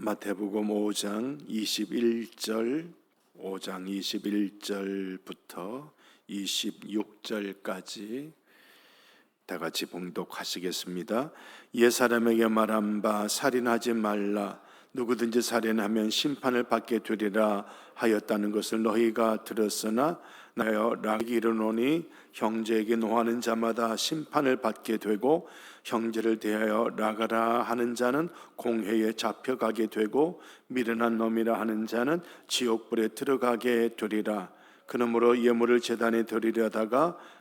마태복음 5장 21절 5장 21절부터 26절까지 다 같이 봉독하시겠습니다. 옛 사람에게 말한 바 살인하지 말라 누구든지 살인하면 심판을 받게 되리라 하였다는 것을 너희가 들었으나 나여 락이 이르노니 형제에게 노하는 자마다 심판을 받게 되고 형제를 대하여 락하라 하는 자는 공회에 잡혀가게 되고 미련한 놈이라 하는 자는 지옥불에 들어가게 되리라. 그러므로 예물을 제단에 드리려다가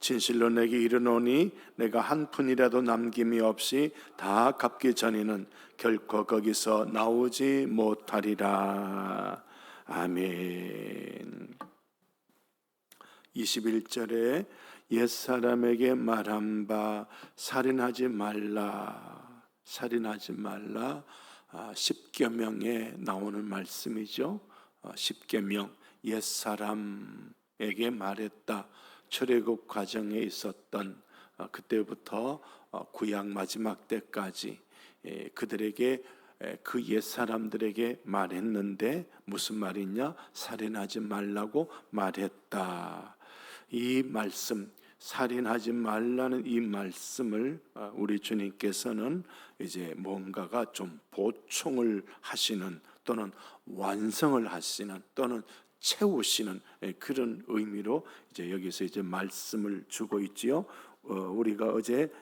진실로 내게 이르노니 내가 한 푼이라도 남김이 없이 다 갚기 전에는 결코 거기서 나오지 못하리라 아멘 21절에 옛사람에게 말한 바 살인하지 말라 살인하지 말라 아, 십계명에 나오는 말씀이죠. 아, 십계명 옛사람에게 말했다. 출애굽 과정에 있었던 아, 그때부터 어, 구약 마지막 때까지 예, 그들에게 그 옛 사람들에게 말했는데 무슨 말이냐? 살인하지 말라고 말했다. 이 말씀 살인하지 말라는 이 말씀을 어, 우리 주님께서는 이제 뭔가가 좀 보충을 하시는 또는 완성을 하시는 또는 채우시는 예, 그런 의미로 이제 여기서 이제 말씀을 주고 있지요. 어, 우리가 어제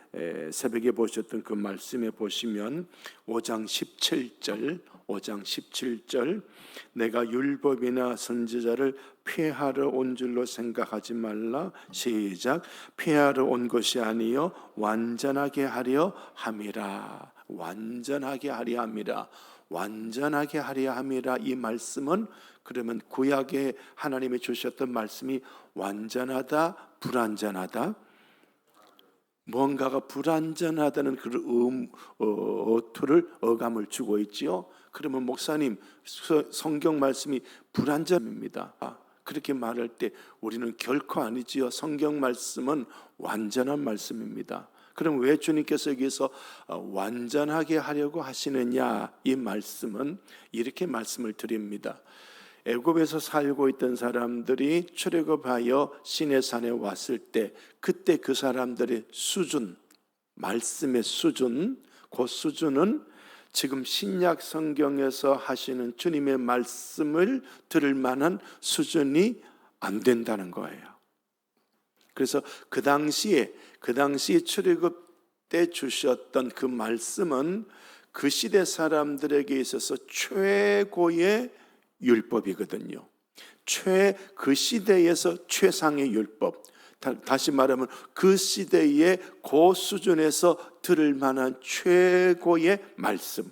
새벽에 보셨던 그 말씀에 보시면 5장 17절 5장 17절 내가 율법이나 선지자를 폐하러 온 줄로 생각하지 말라. 시작. 폐하러 온 것이 아니요 완전하게 하려 함이라. 완전하게 하려 함이라. 완전하게 하려 함이라. 이 말씀은 그러면 구약에 하나님이 주셨던 말씀이 완전하다 불완전하다 뭔가가 불완전하다는 그 음, 어, 어투를 어감을 주고 있지요. 그러면 목사님 성경 말씀이 불완전입니다. 아, 그렇게 말할 때 우리는 결코 아니지요. 성경 말씀은 완전한 말씀입니다. 그럼 왜 주님께서 여기서 어, 완전하게 하려고 하시느냐? 이 말씀은 이렇게 말씀을 드립니다. 애굽에서 살고 있던 사람들이 출애굽하여 시내산에 왔을 때 그때 그 사람들의 수준 말씀의 수준 그 수준은 지금 신약 성경에서 하시는 주님의 말씀을 들을 만한 수준이 안 된다는 거예요. 그래서 그 당시에 그 당시 출애굽 때 주셨던 그 말씀은 그 시대 사람들에게 있어서 최고의 율법이거든요. 최 그 시대에서 최상의 율법. 다 시 말하면 그 시대의 고 수준에서 들을 만한 최고의 말씀.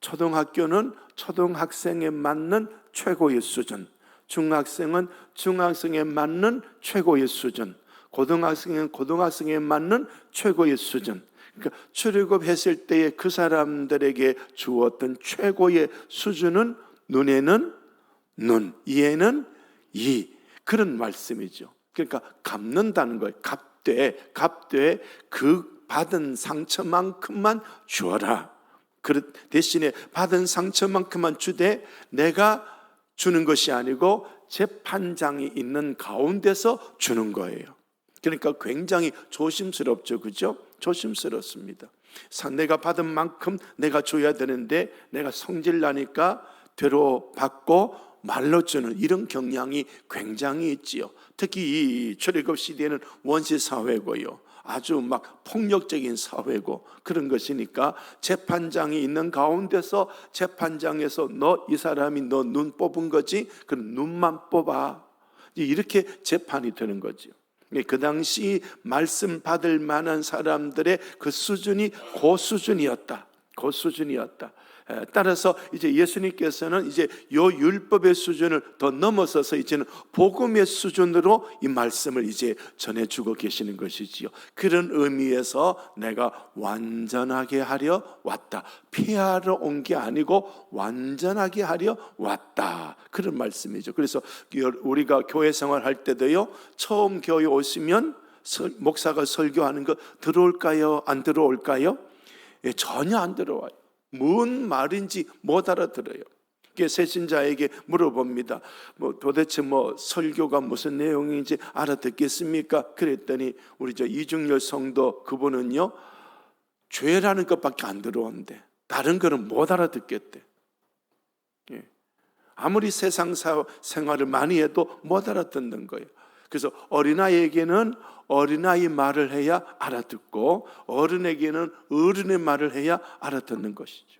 초등학교는 초등학생에 맞는 최고의 수준. 중학생은 중학생에 맞는 최고의 수준. 고등학생은 고등학생에 맞는 최고의 수준. 그러니까 출애굽했을 때의 그 사람들에게 주었던 최고의 수준은 눈에는 눈, 이에는 이 그런 말씀이죠. 그러니까 갚는다는 거예요. 갚되 갚되 그 받은 상처만큼만 주어라. 그 대신에 받은 상처만큼만 주되 내가 주는 것이 아니고 재판장이 있는 가운데서 주는 거예요. 그러니까 굉장히 조심스럽죠. 그죠? 조심스럽습니다. 내가 받은 만큼 내가 줘야 되는데 내가 성질 나니까 되로 받고 말로 주는 이런 경향이 굉장히 있지요. 특히 이 출애굽 시대에는 원시 사회고요. 아주 막 폭력적인 사회고 그런 것이니까 재판장이 있는 가운데서 재판장에서 너 이 사람이 너 눈 뽑은 거지? 그럼 눈만 뽑아. 이렇게 재판이 되는 거죠. 그 당시 말씀 받을 만한 사람들의 그 수준이 고 수준이었다. 고 수준이었다. 에, 따라서 이제 예수님께서는 이제 요 율법의 수준을 더 넘어서서 이제는 복음의 수준으로 이 말씀을 이제 전해 주고 계시는 것이지요. 그런 의미에서 내가 완전하게 하려 왔다. 피하러 온 게 아니고 완전하게 하려 왔다. 그런 말씀이죠. 그래서 우리가 교회 생활할 때도요. 처음 교회 오시면 설- 목사가 설교하는 거 들어올까요? 안 들어올까요? 예, 전혀 안 들어와요. 뭔 말인지 못 알아들어요. 그게 새신자에게 물어봅니다. 뭐 도대체 뭐 설교가 무슨 내용인지 알아듣겠습니까? 그랬더니 우리 저 이중열 성도 그분은요 죄라는 것밖에 안 들어온대. 다른 거는 못 알아듣겠대. 예. 아무리 세상 사- 생활을 많이 해도 못 알아듣는 거예요. 그래서 어린아이에게는 어린아이 말을 해야 알아듣고 어른에게는 어른의 말을 해야 알아듣는 것이죠.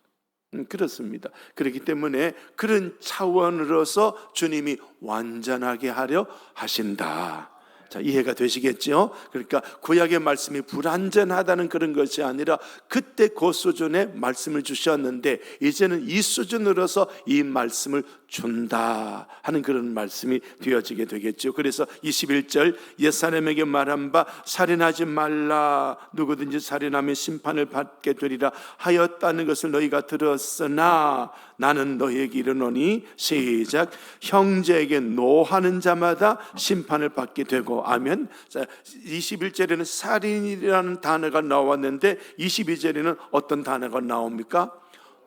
음, 그렇습니다. 그렇기 때문에 그런 차원으로서 주님이 완전하게 하려 하신다. 자, 이해가 되시겠죠? 그러니까 구약의 말씀이 불완전하다는 그런 것이 아니라 그때 그 수준의 말씀을 주셨는데 이제는 이 수준으로서 이 말씀을 준다 하는 그런 말씀이 되어지게 되겠죠. 그래서 21절 옛사람에게 말한 바 살인하지 말라 누구든지 살인하면 심판을 받게 되리라 하였다는 것을 너희가 들었으나 나는 너희에게 이르노니 시작 형제에게 노하는 자마다 심판을 받게 되고 아멘. 자, 21절에는 살인이라는 단어가 나왔는데 22절에는 어떤 단어가 나옵니까?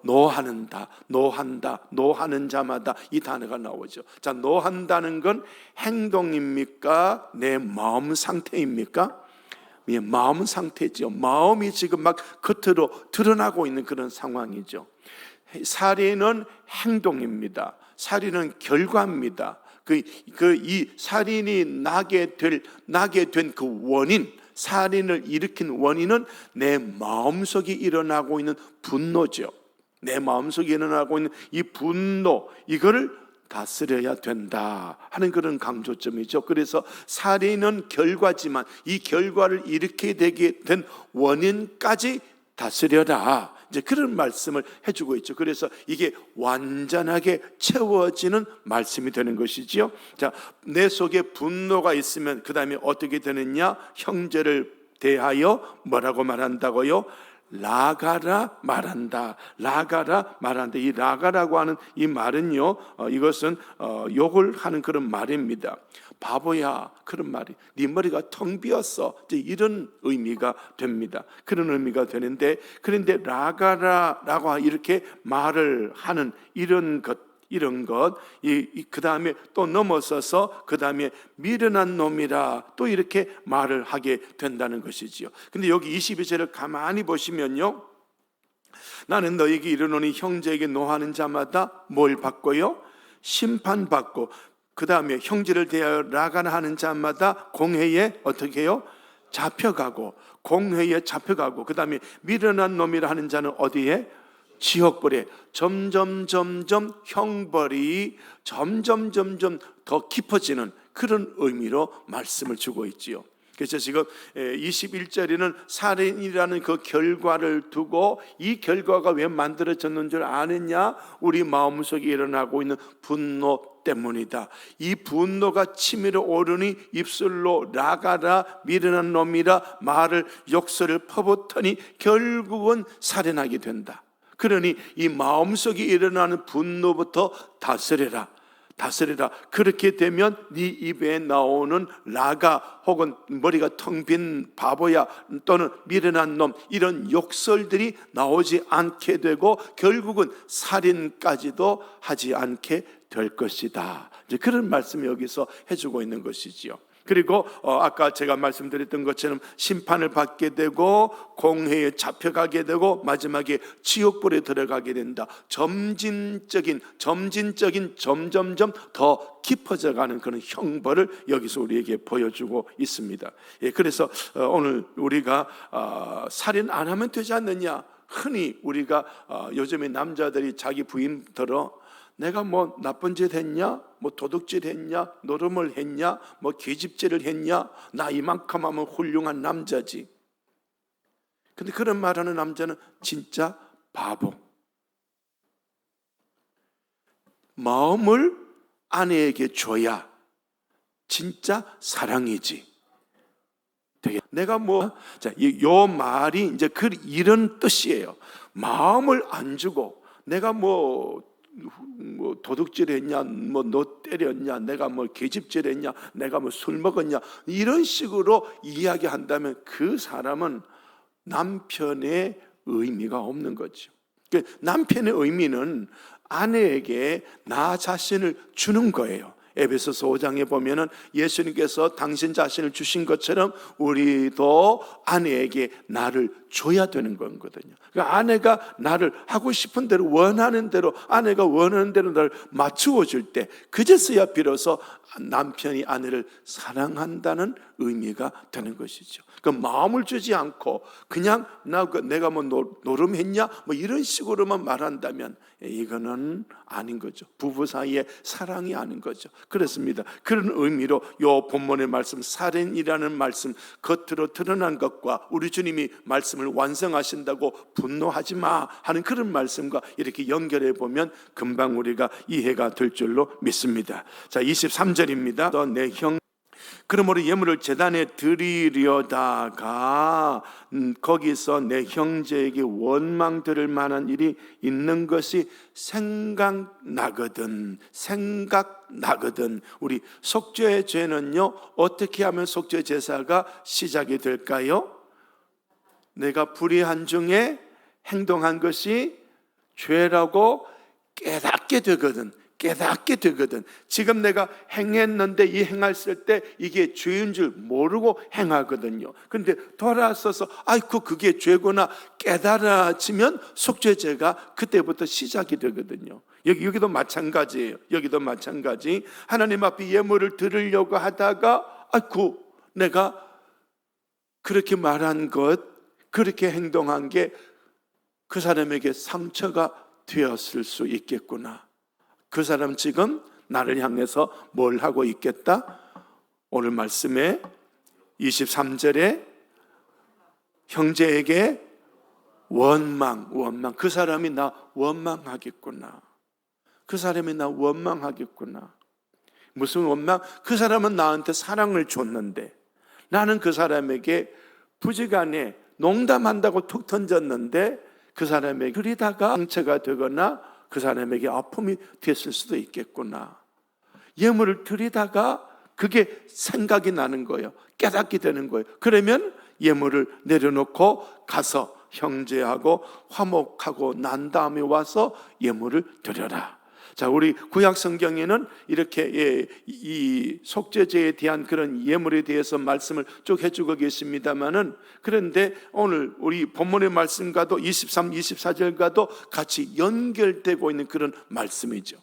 노하는다, 노한다, 노하는 자마다 이 단어가 나오죠. 자, 노한다는 건 행동입니까? 내 마음 상태입니까? 예, 마음 상태죠. 마음이 지금 막 겉으로 드러나고 있는 그런 상황이죠. 살인은 행동입니다. 살인은 결과입니다. 그, 그, 이 살인이 나게 될, 나게 된 그 원인, 살인을 일으킨 원인은 내 마음속에 일어나고 있는 분노죠. 내 마음속에 일어나고 있는 이 분노, 이거를 다스려야 된다 하는 그런 강조점이죠. 그래서 살인은 결과지만 이 결과를 일으키게 되게 된 원인까지 다스려라. 이제 그런 말씀을 해주고 있죠. 그래서 이게 완전하게 채워지는 말씀이 되는 것이지요. 자, 내 속에 분노가 있으면 그 다음에 어떻게 되느냐? 형제를 대하여 뭐라고 말한다고요? 라가라 말한다. 라가라 말한다. 이 라가라고 하는 이 말은요, 어, 이것은 어, 욕을 하는 그런 말입니다. 바보야 그런 말이 네 머리가 텅 비었어 이런 의미가 됩니다. 그런 의미가 되는데 그런데 라가라라고 이렇게 말을 하는 이런 것 이런 것, 그 다음에 또 넘어서서 그 다음에 미련한 놈이라 또 이렇게 말을 하게 된다는 것이지요. 근데 여기 22절을 가만히 보시면요. 나는 너에게 이르노니 형제에게 노하는 자마다 뭘 받고요? 심판받고 그 다음에 형제를 대하여 라가나 하는 자마다 공회에 어떻게 해요? 잡혀가고 공회에 잡혀가고 그 다음에 미련한 놈이라 하는 자는 어디에? 지옥불에 점점 점점 형벌이 점점 점점 더 깊어지는 그런 의미로 말씀을 주고 있지요. 그래서 지금 21절에는 살인이라는 그 결과를 두고 이 결과가 왜 만들어졌는 줄 아느냐? 우리 마음속에 일어나고 있는 분노 때문이다. 이 분노가 치밀어 오르니 입술로 나가라 미련한 놈이라 말을 욕설을 퍼붓더니 결국은 살인하게 된다. 그러니 이 마음속에 일어나는 분노부터 다스려라. 다스리라. 그렇게 되면 네 입에 나오는 라가 혹은 머리가 텅 빈 바보야 또는 미련한 놈 이런 욕설들이 나오지 않게 되고 결국은 살인까지도 하지 않게 될 것이다. 이제 그런 말씀 여기서 해주고 있는 것이지요. 그리고 어, 아까 제가 말씀드렸던 것처럼 심판을 받게 되고 공회에 잡혀가게 되고 마지막에 지옥불에 들어가게 된다. 점진적인 점진적인 점점점 더 깊어져 가는 그런 형벌을 여기서 우리에게 보여주고 있습니다. 예, 그래서 어, 오늘 우리가 어, 살인 안 하면 되지 않느냐? 흔히 우리가 어, 요즘에 남자들이 자기 부인들어 내가 뭐 나쁜 짓 했냐? 뭐 도둑질 했냐? 노름을 했냐? 뭐 계집질을 했냐? 나 이만큼 하면 훌륭한 남자지. 근데 그런 말하는 남자는 진짜 바보. 마음을 아내에게 줘야 진짜 사랑이지. 되게 내가 뭐, 자, 이- 요 말이 이제 그 이런 뜻이에요. 마음을 안 주고 내가 뭐, 뭐 도둑질했냐, 뭐 너 때렸냐, 내가 뭐 계집질했냐, 내가 뭐 술 먹었냐 이런 식으로 이야기한다면 그 사람은 남편의 의미가 없는 거죠. 그 남편의 의미는 아내에게 나 자신을 주는 거예요. 에베소서 5장에 보면은 예수님께서 당신 자신을 주신 것처럼 우리도 아내에게 나를 줘야 되는 거거든요. 그러니까 아내가 나를 하고 싶은 대로 원하는 대로 아내가 원하는 대로 나를 맞추어 줄 때 그제서야 비로소 남편이 아내를 사랑한다는 의미가 되는 것이죠. 그 마음을 주지 않고 그냥 나그 내가 뭐 노- 노름했냐 뭐 이런 식으로만 말한다면 이거는 아닌 거죠. 부부 사이의 사랑이 아닌 거죠. 그렇습니다. 그런 의미로 요 본문의 말씀 살인이라는 말씀 겉으로 드러난 것과 우리 주님이 말씀 을 완성하신다고 분노하지 마 하는 그런 말씀과 이렇게 연결해 보면 금방 우리가 이해가 될 줄로 믿습니다. 자, 23절입니다. 내형 그러므로 예물을 재단에 드리려다가 음, 거기서 내 형제에게 원망 들을 만한 일이 있는 것이 생각나거든 생각나거든 우리 속죄의 죄는요 어떻게 하면 속죄 제사가 시작이 될까요? 내가 불의한 중에 행동한 것이 죄라고 깨닫게 되거든. 깨닫게 되거든. 지금 내가 행했는데 이 행했을 때 이게 죄인 줄 모르고 행하거든요. 근데 돌아서서 아이고 그게 죄구나 깨달아지면 속죄죄가 그때부터 시작이 되거든요. 여기 여기도 마찬가지예요. 여기도 마찬가지. 하나님 앞에 예물을 드리려고 하다가 아이고 내가 그렇게 말한 것, 그렇게 행동한 게 그 사람에게 상처가 되었을 수 있겠구나. 그 사람 지금 나를 향해서 뭘 하고 있겠다? 오늘 말씀에 23절에 형제에게 원망, 원망. 그 사람이 나 원망하겠구나. 그 사람이 나 원망하겠구나. 무슨 원망? 그 사람은 나한테 사랑을 줬는데 나는 그 사람에게 부지간에 농담한다고 툭 던졌는데 그 사람에게 그리다가 상처가 되거나 그 사람에게 아픔이 됐을 수도 있겠구나. 예물을 드리다가 그게 생각이 나는 거예요. 깨닫게 되는 거예요. 그러면 예물을 내려놓고 가서 형제하고 화목하고 난 다음에 와서 예물을 드려라. 자, 우리 구약 성경에는 이렇게 예, 이 속죄제에 대한 그런 예물에 대해서 말씀을 쭉 해주고 계십니다만은 그런데 오늘 우리 본문의 말씀과도 23, 24절과도 같이 연결되고 있는 그런 말씀이죠.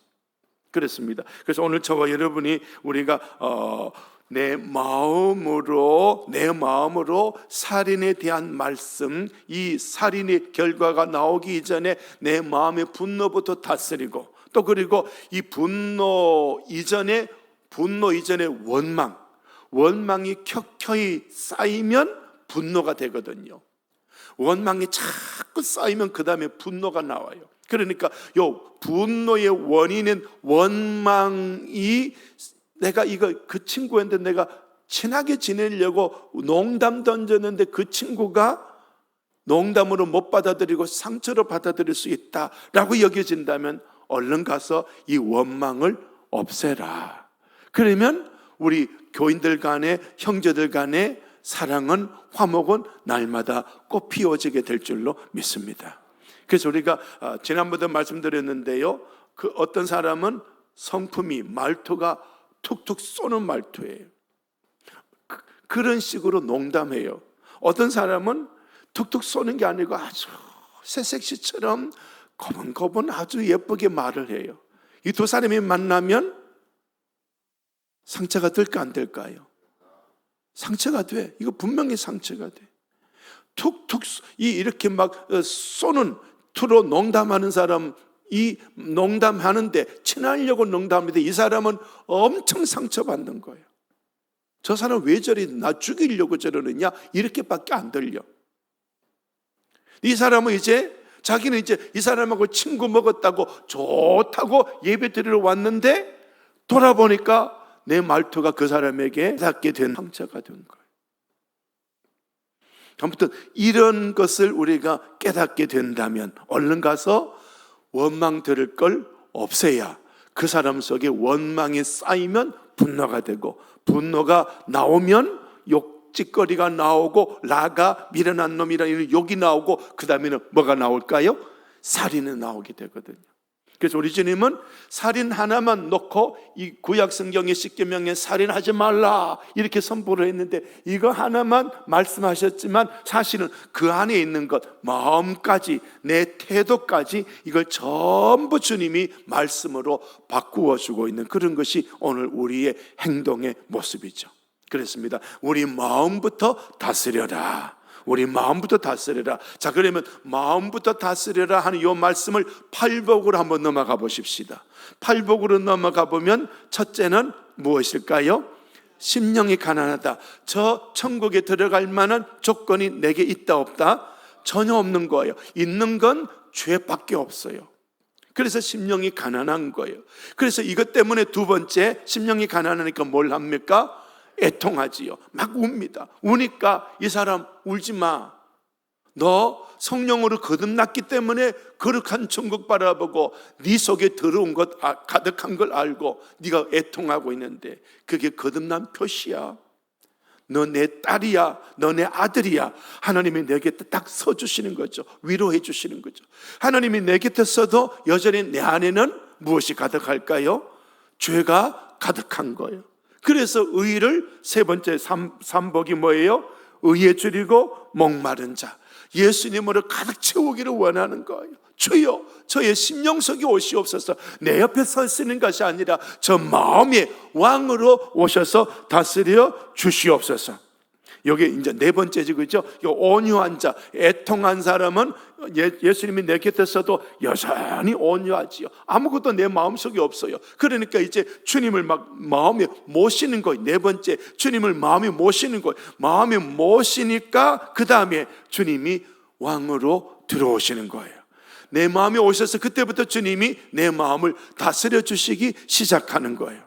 그렇습니다. 그래서 오늘 저와 여러분이 우리가 어, 내 마음으로 내 마음으로 살인에 대한 말씀, 이 살인의 결과가 나오기 이전에 내 마음의 분노부터 다스리고 또 그리고 이 분노 이전에 분노 이전에 원망, 원망이 켜켜이 쌓이면 분노가 되거든요. 원망이 자꾸 쌓이면 그 다음에 분노가 나와요. 그러니까 요 분노의 원인은 원망이 내가 이거 그 친구한테 내가 친하게 지내려고 농담 던졌는데 그 친구가 농담으로 못 받아들이고 상처로 받아들일 수 있다라고 여겨진다면 얼른 가서 이 원망을 없애라. 그러면 우리 교인들 간에 형제들 간에 사랑은 화목은 날마다 꽃 피워지게 될 줄로 믿습니다. 그래서 우리가 아, 지난번에 말씀드렸는데요. 그 어떤 사람은 성품이 말투가 툭툭 쏘는 말투예요. 그- 그런 식으로 농담해요. 어떤 사람은 툭툭 쏘는 게 아니고 아주 새색시처럼 거분거분 아주 예쁘게 말을 해요. 이 두 사람이 만나면 상처가 될까 안 될까요? 상처가 돼. 이거 분명히 상처가 돼. 툭툭 이 이렇게 막 어, 쏘는 투로 농담하는 사람 이 농담하는데 친하려고 농담하는데 이 사람은 엄청 상처받는 거예요. 저 사람 왜 저리 나 죽이려고 저러느냐 이렇게밖에 안 들려. 이 사람은 이제 자기는 이제 이 사람하고 친구 먹었다고 좋다고 예배 드리러 왔는데 돌아보니까 내 말투가 그 사람에게 닿게 된 상처가 된 거예요. 아무튼 이런 것을 우리가 깨닫게 된다면 얼른 가서 원망 들을 걸 없애야 그 사람 속에 원망이 쌓이면 분노가 되고 분노가 나오면 욕 짓거리가 나오고 라가 미련한 놈이라는 욕이 나오고 그 다음에는 뭐가 나올까요? 살인이 나오게 되거든요. 그래서 우리 주님은 살인 하나만 놓고 이 구약 성경의 십계명에 살인하지 말라 이렇게 선포를 했는데 이거 하나만 말씀하셨지만 사실은 그 안에 있는 것 마음까지 내 태도까지 이걸 전부 주님이 말씀으로 바꾸어 주고 있는 그런 것이 오늘 우리의 행동의 모습이죠. 그렇습니다. 우리 마음부터 다스려라. 우리 마음부터 다스려라. 자, 그러면 마음부터 다스려라 하는 이 말씀을 팔복으로 한번 넘어가 보십시다. 팔복으로 넘어가 보면 첫째는 무엇일까요? 심령이 가난하다. 저 천국에 들어갈 만한 조건이 내게 있다 없다? 전혀 없는 거예요. 있는 건 죄밖에 없어요. 그래서 심령이 가난한 거예요. 그래서 이것 때문에 두 번째 심령이 가난하니까 뭘 합니까? 애통하지요. 막 웁니다. 우니까 이 사람 울지 마. 너 성령으로 거듭났기 때문에 거룩한 천국 바라보고 네 속에 들어온 것 아, 가득한 걸 알고 네가 애통하고 있는데 그게 거듭난 표시야. 너 내 딸이야, 너 내 아들이야. 하나님이 내 곁에 딱 서 주시는 거죠. 위로해 주시는 거죠. 하나님이 내 곁에 서도 여전히 내 안에는 무엇이 가득할까요? 죄가 가득한 거예요. 그래서 의를 세 번째 삼, 삼복이 뭐예요? 의에 줄이고 목마른 자. 예수님으로 가득 채우기를 원하는 거예요. 주여, 저의 심령 속에 오시옵소서. 내 옆에 서 쓰는 것이 아니라 저 마음의 왕으로 오셔서 다스려 주시옵소서. 여기 이제 네 번째지 그죠? 요 온유한 자, 애통한 사람은 예, 예수님이 내 곁에서도 여전히 온유하지요. 아무것도 내 마음속에 없어요. 그러니까 이제 주님을 막 마음에 모시는 거예요. 네 번째, 주님을 마음에 모시는 거예요. 마음에 모시니까 그 다음에 주님이 왕으로 들어오시는 거예요. 내 마음에 오셔서 그때부터 주님이 내 마음을 다스려 주시기 시작하는 거예요.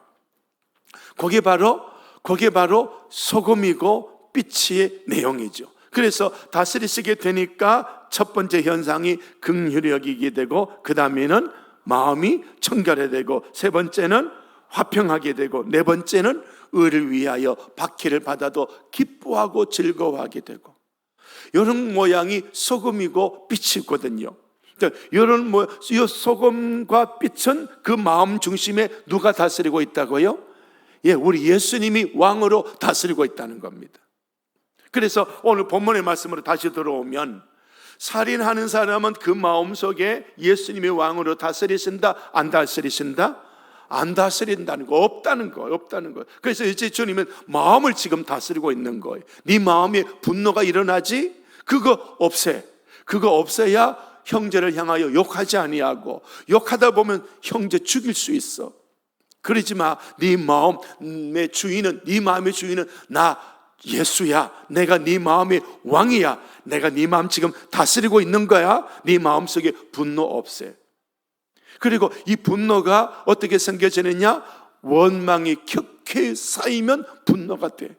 그게 바로 그게 바로 소금이고 빛의 내용이죠. 그래서 다스리시게 되니까 첫 번째 현상이 긍휼력이게 되고 그 다음에는 마음이 청결해되고 세 번째는 화평하게 되고 네 번째는 의를 위하여 박해를 받아도 기뻐하고 즐거워하게 되고 이런 모양이 소금이고 빛이거든요. 이런 뭐, 이 소금과 빛은 그 마음 중심에 누가 다스리고 있다고요? 예, 우리 예수님이 왕으로 다스리고 있다는 겁니다. 그래서 오늘 본문의 말씀으로 다시 들어오면 살인하는 사람은 그 마음 속에 예수님이 왕으로 다스리신다, 안 다스리신다? 안 다스린다는 거 없다는 거 없다는 거. 그래서 이제 주님은 마음을 지금 다스리고 있는 거예요. 네 마음에 분노가 일어나지? 그거 없애. 그거 없애야 형제를 향하여 욕하지 아니하고 욕하다 보면 형제 죽일 수 있어. 그러지 마. 네 마음의 주인은 네 마음의 주인은 나 예수야. 내가 네 마음의 왕이야. 내가 네 마음 지금 다스리고 있는 거야. 네 마음 속에 분노 없애. 그리고 이 분노가 어떻게 생겨지느냐? 원망이 격해 쌓이면 분노가 돼.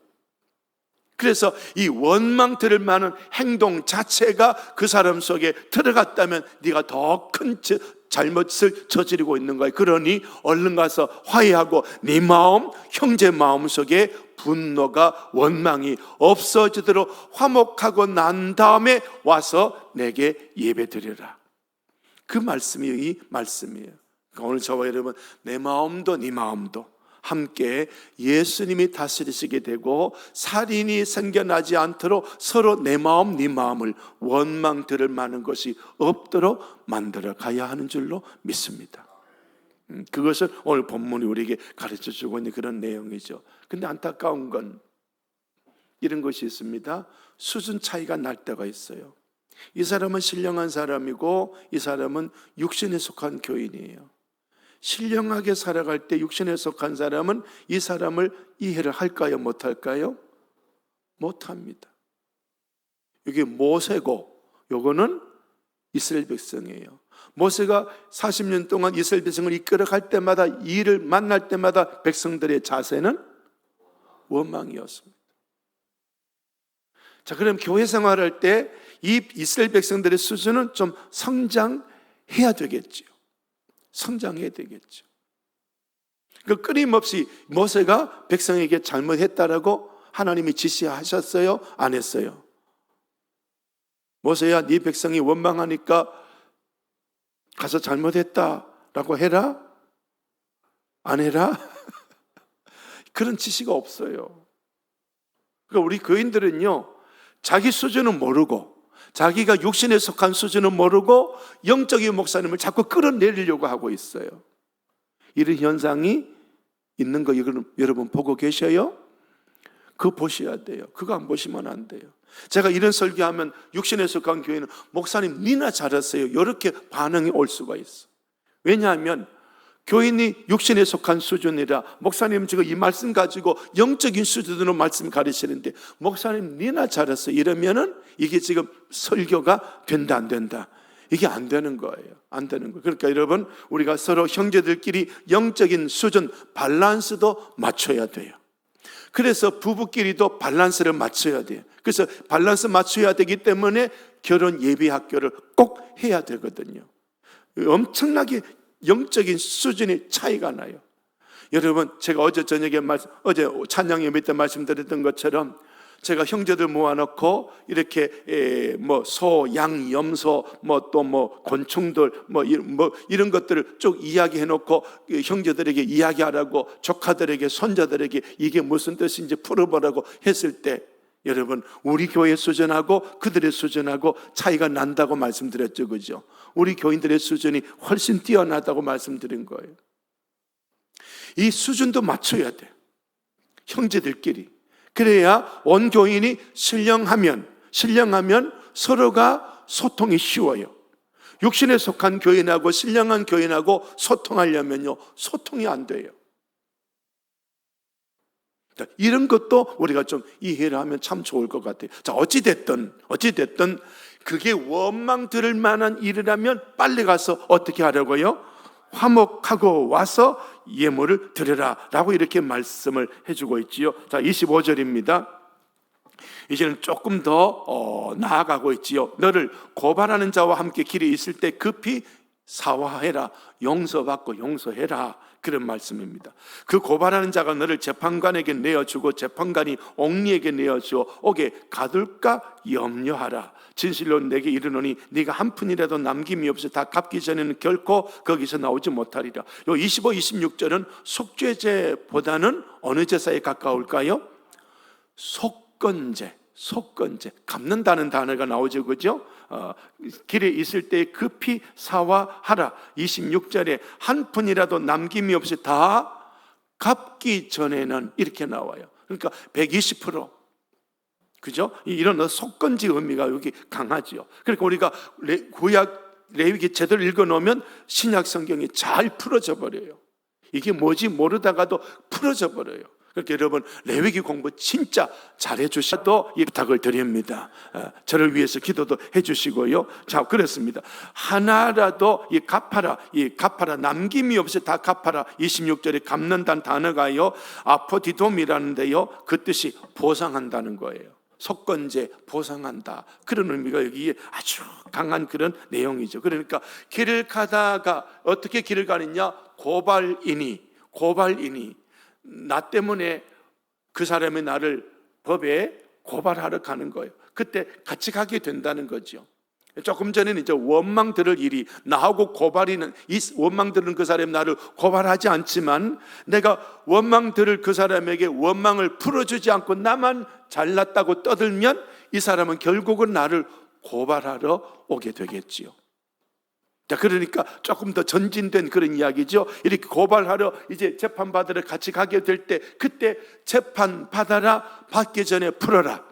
그래서 이 원망 들을 만한 행동 자체가 그 사람 속에 들어갔다면 네가 더 큰 잘못을 저지르고 있는 거야. 그러니 얼른 가서 화해하고 네 마음, 형제 마음 속에 분노가 원망이 없어지도록 화목하고 난 다음에 와서 내게 예배드리라. 그 말씀이 이 말씀이에요. 그러니까 오늘 저와 여러분 내 마음도 네 마음도 함께 예수님이 다스리시게 되고 살인이 생겨나지 않도록 서로 내 마음 네 마음을 원망 들을 만한 것이 없도록 만들어 가야 하는 줄로 믿습니다. 음, 그것을 오늘 본문이 우리에게 가르쳐 주고 있는 그런 내용이죠. 근데 안타까운 건 이런 것이 있습니다. 수준 차이가 날 때가 있어요. 이 사람은 신령한 사람이고 이 사람은 육신에 속한 교인이에요. 신령하게 살아갈 때 육신에 속한 사람은 이 사람을 이해를 할까요? 못할까요? 못합니다. 이게 모세고 요거는 이스라엘 백성이에요. 모세가 40년 동안 이스라엘 백성을 이끌어갈 때마다 일을 만날 때마다 백성들의 자세는 원망이었습니다. 자, 그럼 교회 생활할 때 이 이스라엘 백성들의 수준은 좀 성장해야 되겠지요. 성장해야 되겠죠. 그 끊임없이 모세가 백성에게 잘못했다라고 하나님이 지시하셨어요? 안 했어요? 모세야, 네 백성이 원망하니까 가서 잘못했다라고 해라? 안 해라? 그런 지시가 없어요. 그러니까 우리 교인들은요, 자기 수준은 모르고, 자기가 육신에 속한 수준은 모르고, 영적인 목사님을 자꾸 끌어내리려고 하고 있어요. 이런 현상이 있는 거 여러분 보고 계셔요? 그거 보셔야 돼요. 그거 안 보시면 안 돼요. 제가 이런 설교하면 육신에 속한 교회는 목사님 니나 잘했어요. 이렇게 반응이 올 수가 있어. 왜냐하면 교인이 육신에 속한 수준이라 목사님 지금 이 말씀 가지고 영적인 수준으로 말씀 가르치는데 목사님 니나 잘했어 이러면은 이게 지금 설교가 된다 안 된다? 이게 안 되는 거예요. 안 되는 거예요. 그러니까 여러분 우리가 서로 형제들끼리 영적인 수준 밸런스도 맞춰야 돼요. 그래서 부부끼리도 밸런스를 맞춰야 돼요. 그래서 밸런스 맞춰야 되기 때문에 결혼 예비 학교를 꼭 해야 되거든요. 엄청나게 영적인 수준의 차이가 나요. 여러분, 제가 어제 저녁에 말씀, 어제 찬양 예배 때 말씀드렸던 것처럼 제가 형제들 모아놓고 이렇게 뭐 소, 양, 염소, 뭐 또뭐 곤충들 뭐, 뭐 이런 것들을 쭉 이야기해놓고 형제들에게 이야기하라고 조카들에게 손자들에게 이게 무슨 뜻인지 풀어보라고 했을 때 여러분 우리 교회 수준하고 그들의 수준하고 차이가 난다고 말씀드렸죠, 그죠? 우리 교인들의 수준이 훨씬 뛰어나다고 말씀드린 거예요. 이 수준도 맞춰야 돼. 형제들끼리. 그래야 원 교인이 신령하면, 신령하면 서로가 소통이 쉬워요. 육신에 속한 교인하고 신령한 교인하고 소통하려면요, 소통이 안 돼요. 이런 것도 우리가 좀 이해를 하면 참 좋을 것 같아요. 자, 어찌됐든, 어찌됐든, 그게 원망 들을 만한 일이라면 빨리 가서 어떻게 하려고요? 화목하고 와서 예물을 드려라. 라고 이렇게 말씀을 해주고 있지요. 자, 25절입니다. 이제는 조금 더 어, 나아가고 있지요. 너를 고발하는 자와 함께 길에 있을 때 급히 사화해라. 용서받고 용서해라. 그런 말씀입니다. 그 고발하는 자가 너를 재판관에게 내어주고 재판관이 옥리에게 내어주어 옥에 가둘까 염려하라. 진실로 내게 이르노니 네가 한 푼이라도 남김이 없이 다 갚기 전에는 결코 거기서 나오지 못하리라. 요 25, 26절은 속죄제보다는 어느 제사에 가까울까요? 속건제. 속건제 갚는다는 단어가 나오죠 그죠? 어, 길에 있을 때 급히 사화하라. 26절에 한 푼이라도 남김이 없이 다 갚기 전에는 이렇게 나와요. 그러니까 120% 그죠? 이런 속건지 의미가 여기 강하지요. 그러니까 우리가 구약 레위기 제대로 읽어놓으면 신약 성경이 잘 풀어져 버려요. 이게 뭐지 모르다가도 풀어져 버려요 그렇게 여러분 레위기 공부 진짜 잘해 주셔도 이 부탁을 드립니다. 어, 저를 위해서 기도도 해 주시고요. 자, 그렇습니다. 하나라도 이 갚아라, 이 갚아라 남김이 없이 다 갚아라. 26절에 갚는다는 단어가요. 아포디돔이라는데요. 그 뜻이 보상한다는 거예요. 속건제 보상한다 그런 의미가 여기에 아주 강한 그런 내용이죠. 그러니까 길을 가다가 어떻게 길을 가느냐 고발인이 고발인이 나 때문에 그 사람이 나를 법에 고발하러 가는 거예요. 그때 같이 가게 된다는 거죠. 조금 전에는 이제 원망 들을 일이 나하고 고발이는 이 원망 들은 그 사람이 나를 고발하지 않지만 내가 원망 들을 그 사람에게 원망을 풀어주지 않고 나만 잘났다고 떠들면 이 사람은 결국은 나를 고발하러 오게 되겠지요. 자, 그러니까 조금 더 전진된 그런 이야기죠. 이렇게 고발하러 이제 재판 받으러 같이 가게 될 때, 그때 재판 받아라, 받기 전에 풀어라.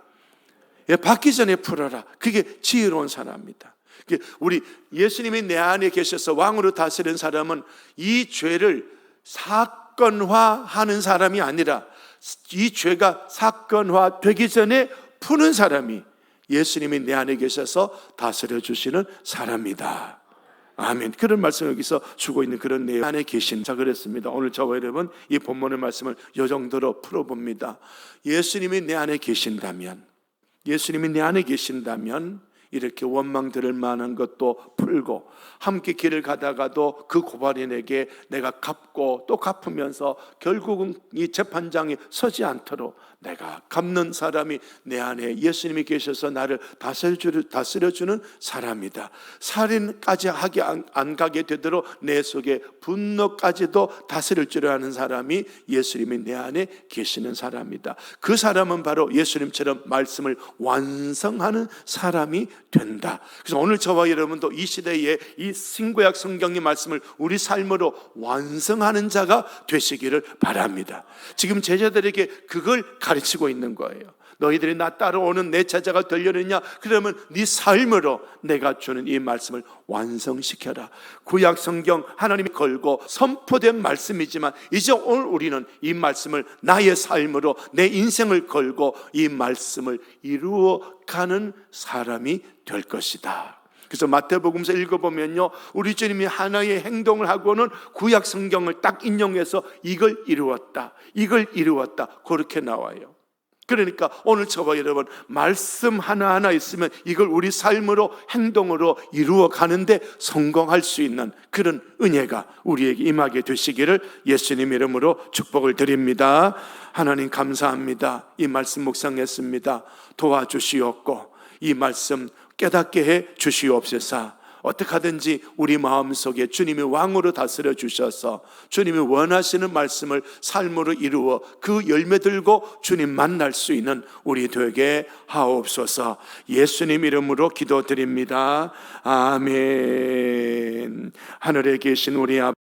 예, 받기 전에 풀어라. 그게 지혜로운 사람입니다. 우리 예수님이 내 안에 계셔서 왕으로 다스리는 사람은 이 죄를 사건화하는 사람이 아니라 이 죄가 사건화 되기 전에 푸는 사람이 예수님이 내 안에 계셔서 다스려 주시는 사람이다. 아멘. 그런 말씀 여기서 주고 있는 그런 내용 안에 계신 자 그랬습니다. 오늘 저와 여러분 이 본문의 말씀을 요 정도로 풀어봅니다. 예수님이 내 안에 계신다면, 예수님이 내 안에 계신다면 이렇게 원망들을 많은 것도 풀고 함께 길을 가다가도 그 고발인에게 내가 갚고 또 갚으면서 결국은 이 재판장에 서지 않도록 내가 갚는 사람이 내 안에 예수님이 계셔서 나를 다스려주- 다스려주는 사람이다. 살인까지 하게 안, 안 가게 되도록 내 속에 분노까지도 다스릴 줄 아는 사람이 예수님이 내 안에 계시는 사람이다. 그 사람은 바로 예수님처럼 말씀을 완성하는 사람이 된다. 그래서 오늘 저와 여러분도 이 시대에 이 신구약 성경의 말씀을 우리 삶으로 완성하는 자가 되시기를 바랍니다. 지금 제자들에게 그걸 가르치고 있는 거예요. 너희들이 나 따라오는 내 제자가 되려느냐? 그러면 네 삶으로 내가 주는 이 말씀을 완성시켜라. 구약 성경 하나님이 걸고 선포된 말씀이지만 이제 오늘 우리는 이 말씀을 나의 삶으로 내 인생을 걸고 이 말씀을 이루어 가는 사람이 될 것이다. 그래서 마태복음서 읽어보면요, 우리 주님이 하나의 행동을 하고는 구약 성경을 딱 인용해서 이걸 이루었다, 이걸 이루었다 그렇게 나와요. 그러니까 오늘 저와 여러분 말씀 하나하나 있으면 이걸 우리 삶으로 행동으로 이루어 가는데 성공할 수 있는 그런 은혜가 우리에게 임하게 되시기를 예수님 이름으로 축복을 드립니다. 하나님 감사합니다. 이 말씀 묵상했습니다. 도와주시옵고 이 말씀 깨닫게 해 주시옵소서. 어떻게 하든지 우리 마음속에 주님이 왕으로 다스려 주셔서 주님이 원하시는 말씀을 삶으로 이루어 그 열매 들고 주님 만날 수 있는 우리 되게 하옵소서. 예수님 이름으로 기도드립니다. 아멘. 하늘에 계신 우리 아버지